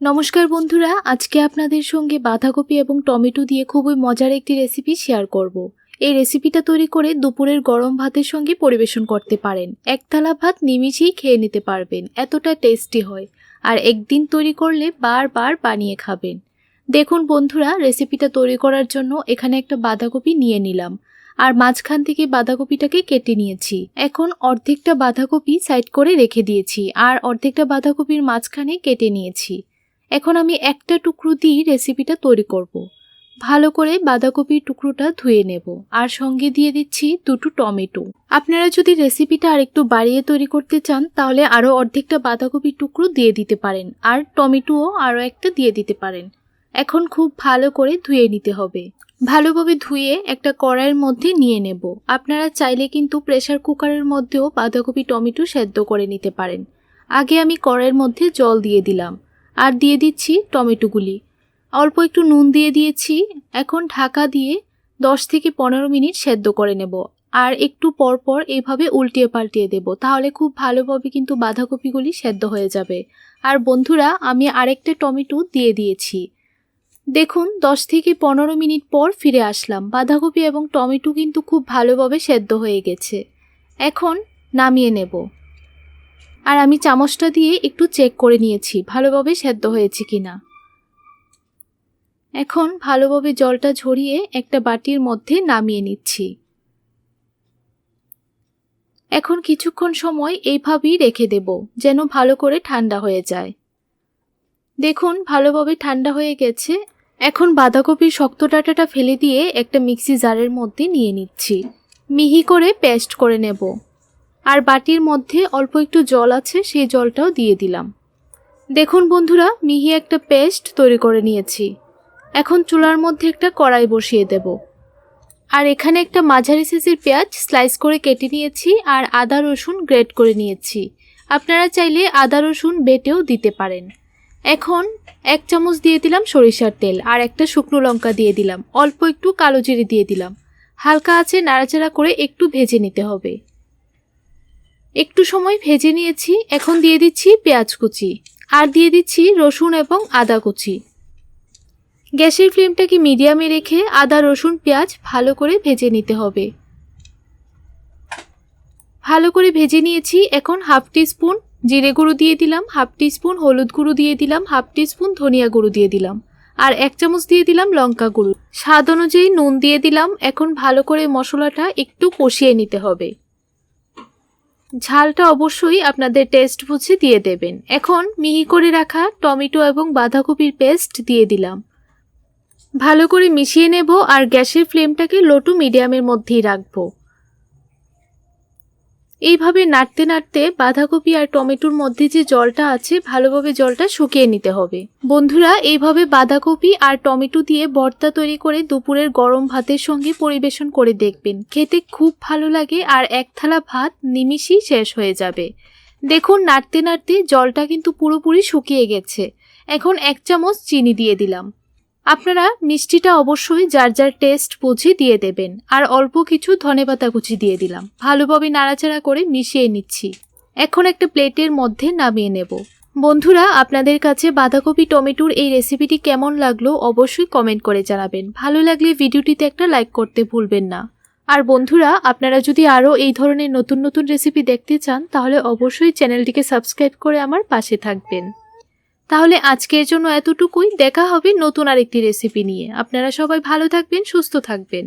নমস্কার বন্ধুরা, আজকে আপনাদের সঙ্গে বাঁধাকপি এবং টমেটো দিয়ে খুবই মজার একটি রেসিপি শেয়ার করব। এই রেসিপিটা তৈরি করে দুপুরের গরম ভাতের সঙ্গে পরিবেশন করতে পারেন। এক থালা ভাত নিমিষেই খেয়ে নিতে পারবেন, এতটা টেস্টি হয়। আর একদিন তৈরি করলে বারবার বানিয়ে খাবেন। দেখুন বন্ধুরা রেসিপিটা তৈরি করার জন্য এখানে একটা বাঁধাকপি নিয়ে নিলাম। আর মাঝখান থেকে বাঁধাকপিটাকে কেটে নিয়েছি। এখন অর্ধেকটা বাঁধাকপি সাইড করে রেখে দিয়েছি। আর অর্ধেকটা বাঁধাকপির মাঝখানে কেটে নিয়েছি। এখন আমি একটা টুকরো দিয়ে রেসিপিটা তৈরি করব। ভালো করে বাঁধাকপির টুকরোটা ধুয়ে নেব। আর সঙ্গে দিয়ে দিচ্ছি দুটো টমেটো। আপনারা যদি রেসিপিটা আরেকটু বাড়িয়ে তৈরি করতে চান, তাহলে আরও অর্ধেকটা বাঁধাকপির টুকরো দিয়ে দিতে পারেন। আর টমেটোও আরও একটা দিয়ে দিতে পারেন। এখন খুব ভালো করে ধুয়ে নিতে হবে। ভালোভাবে ধুয়ে একটা কড়াইয়ের মধ্যে নিয়ে নেব। আপনারা চাইলে কিন্তু প্রেসার কুকারের মধ্যেও বাঁধাকপি টমেটো সেদ্ধ করে নিতে পারেন। আগে আমি কড়াইয়ের মধ্যে জল দিয়ে দিলাম। আর দিয়ে দিচ্ছি টমেটোগুলি অল্প একটু নুন দিয়ে দিয়েছি। এখন ঢাকা দিয়ে দশ থেকে পনেরো মিনিট সেদ্ধ করে নেব। আর একটু পর পর এইভাবে উল্টিয়ে পাল্টিয়ে দেব। তাহলে খুব ভালোভাবে কিন্তু বাঁধাকপিগুলি সেদ্ধ হয়ে যাবে। আর বন্ধুরা, আমি আরেকটা টমেটো দিয়ে দিয়েছি। দেখুন, দশ থেকে পনেরো মিনিট পর ফিরে আসলাম। বাঁধাকপি এবং টমেটো কিন্তু খুব ভালোভাবে সেদ্ধ হয়ে গেছে। এখন নামিয়ে নেব। আর আমি চামচটা দিয়ে একটু চেক করে নিয়েছি, ভালোভাবে সেদ্ধ হয়েছে কি না এখন ভালোভাবে জলটা ঝরিয়ে একটা বাটির মধ্যে নামিয়ে নিচ্ছি। এখন কিছুক্ষণ সময় এইভাবেই রেখে দেব, যেন ভালো করে ঠান্ডা হয়ে যায়। দেখুন, ভালোভাবে ঠান্ডা হয়ে গেছে। এখন বাঁধাকপির শক্ত ডাঁটাটা ফেলে দিয়ে একটা মিক্সি জারের মধ্যে নিয়ে নিচ্ছি। মিহি করে পেস্ট করে নেব। আর বাটির মধ্যে অল্প একটু জল আছে, সেই জলটাও দিয়ে দিলাম। দেখুন বন্ধুরা, মিহি একটা পেস্ট তৈরি করে নিয়েছি। এখন চুলার মধ্যে একটা কড়াই বসিয়ে দেব। আর এখানে একটা মাঝারি সাইজের পেঁয়াজ স্লাইস করে কেটে নিয়েছি আর আদা রসুন গ্রেট করে নিয়েছি। আপনারা চাইলে আদা রসুন বেটেও দিতে পারেন। এখন এক চামচ দিয়ে দিলাম সরিষার তেল আর একটা শুকনো লঙ্কা দিয়ে দিলাম। অল্প একটু কালো জিরে দিয়ে দিলাম। হালকা আছে, নাড়াচাড়া করে একটু ভেজে নিতে হবে। একটু সময় ভেজে নিয়েছি, এখন দিয়ে দিচ্ছি পেঁয়াজ কুচি। আর দিয়ে দিচ্ছি রসুন এবং আদা কুচি। গ্যাসের ফ্লেমটাকে মিডিয়ামে রেখে আদা, রসুন, পেঁয়াজ ভালো করে ভেজে নিতে হবে। ভালো করে ভেজে নিয়েছি, এখন হাফ স্পুন জিরে গুঁড়ো দিয়ে দিলাম, হাফ স্পুন হলুদ গুঁড়ো দিয়ে দিলাম, হাফ স্পুন ধনিয়া গুঁড়ো দিয়ে দিলাম, আর এক চামচ দিয়ে দিলাম লঙ্কা গুঁড়ো। স্বাদ অনুযায়ী নুন দিয়ে দিলাম, এখন ভালো করে মশলাটা একটু কষিয়ে নিতে হবে। ঝালটা অবশ্যই আপনাদের টেস্ট বুঝে দিয়ে দেবেন। এখন মিহি করে রাখা টমেটো এবং বাঁধাকপির পেস্ট দিয়ে দিলাম। ভালো করে মিশিয়ে নেব আর গ্যাসের ফ্লেমটাকে লো টু মিডিয়ামের মধ্যেই রাখব। এইভাবে নাড়তে নাড়তে বাঁধাকপি আর টমেটোর মধ্যে যে জলটা আছে, ভালোভাবে জলটা শুকিয়ে নিতে হবে। বন্ধুরা, এইভাবে বাঁধাকপি আর টমেটো দিয়ে ভর্তা তৈরি করে দুপুরের গরম ভাতের সঙ্গে পরিবেশন করে দেখবেন। খেতে খুব ভালো লাগে আর এক থালা ভাত নিমিষেই শেষ হয়ে যাবে। দেখুন, নাড়তে নাড়তে জলটা কিন্তু পুরোপুরি শুকিয়ে গেছে। এখন এক চামচ চিনি দিয়ে দিলাম। আপনারা মিষ্টিটা অবশ্যই যার যার টেস্ট বুঝে দিয়ে দেবেন। আর অল্প কিছু ধনেপাতা কুচি দিয়ে দিলাম। ভালোভাবে নাড়াচাড়া করে মিশিয়ে নিচ্ছি। এখন একটা প্লেটের মধ্যে নামিয়ে নেব। বন্ধুরা, আপনাদের কাছে বাঁধাকপি, টমেটোর এই রেসিপিটি কেমন লাগল অবশ্যই কমেন্ট করে জানাবেন। ভালো লাগলে ভিডিওটিতে একটা লাইক করতে ভুলবেন না। আর বন্ধুরা, আপনারা যদি আরও এই ধরনের নতুন নতুন রেসিপি দেখতে চান, তাহলে অবশ্যই চ্যানেলটিকে সাবস্ক্রাইব করে আমার পাশে থাকবেন। তাহলে আজকের জন্য এতটুকুই। দেখা হবে নতুন আরেকটি রেসিপি নিয়ে। আপনারা সবাই ভালো থাকবেন, সুস্থ থাকবেন।